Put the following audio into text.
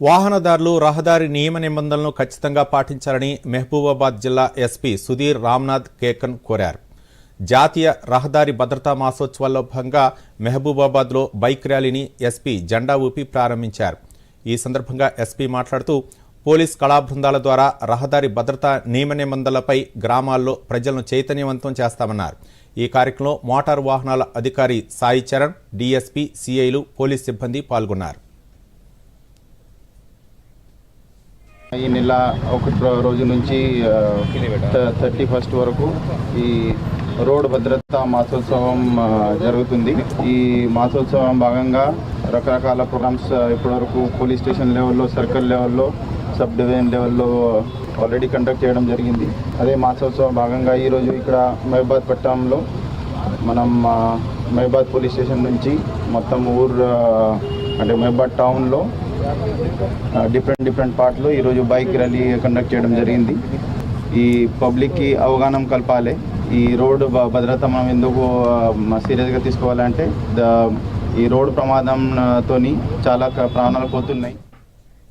వాహనదారులు రహదారి నియమ నిబంధనలను ఖచ్చితంగా పాటించాలని మహబూబాబాద్ జిల్లా ఎస్పీ సుధీర్ రామ్నాథ్ కేకన్ కోరారు. జాతీయ రహదారి భద్రతా మాసోత్సవాల్లో భాగంగా మహబూబాబాద్లో బైక్ ర్యాలీని ఎస్పీ జెండా ఊపి ప్రారంభించారు. ఈ సందర్భంగా ఎస్పీ మాట్లాడుతూ పోలీస్ కళాబృందాల ద్వారా రహదారి భద్రతా నియమ నిబంధనలపై గ్రామాల్లో ప్రజలను చైతన్యవంతం చేస్తామన్నారు. ఈ కార్యక్రమంలో మోటారు వాహనాల అధికారి సాయి చరణ్ డీఎస్పీ సిఐలు పోలీస్ సిబ్బంది పాల్గొన్నారు. ఈ నెల ఒకటి రోజు నుంచి థర్టీ ఫస్ట్ వరకు ఈ రోడ్ భద్రతా మాసోత్సవం జరుగుతుంది. ఈ మాసోత్సవం భాగంగా రకరకాల ప్రోగ్రామ్స్ ఇప్పటివరకు పోలీస్ స్టేషన్ లెవెల్లో సర్కిల్ లెవెల్లో సబ్ డివిజన్ లెవెల్లో ఆల్రెడీ కండక్ట్ చేయడం జరిగింది. అదే మాసోత్సవం భాగంగా ఈరోజు ఇక్కడ మహిబాద్ పట్టణంలో మనం మహిబాద్ పోలీస్ స్టేషన్ నుంచి మొత్తం ఊరు అంటే మహిబాద్ టౌన్లో డిఫరెంట్ డిఫరెంట్ పార్ట్లో ఈరోజు బైక్ ర్యాలీ కండక్ట్ చేయడం జరిగింది. ఈ పబ్లిక్కి అవగాహన కలపాలి. ఈ రోడ్డు భ- భద్రత మనం ఎందుకు సీరియస్గా తీసుకోవాలంటే ఈ రోడ్డు ప్రమాదంతో చాలా ప్రాణాలు పోతున్నాయి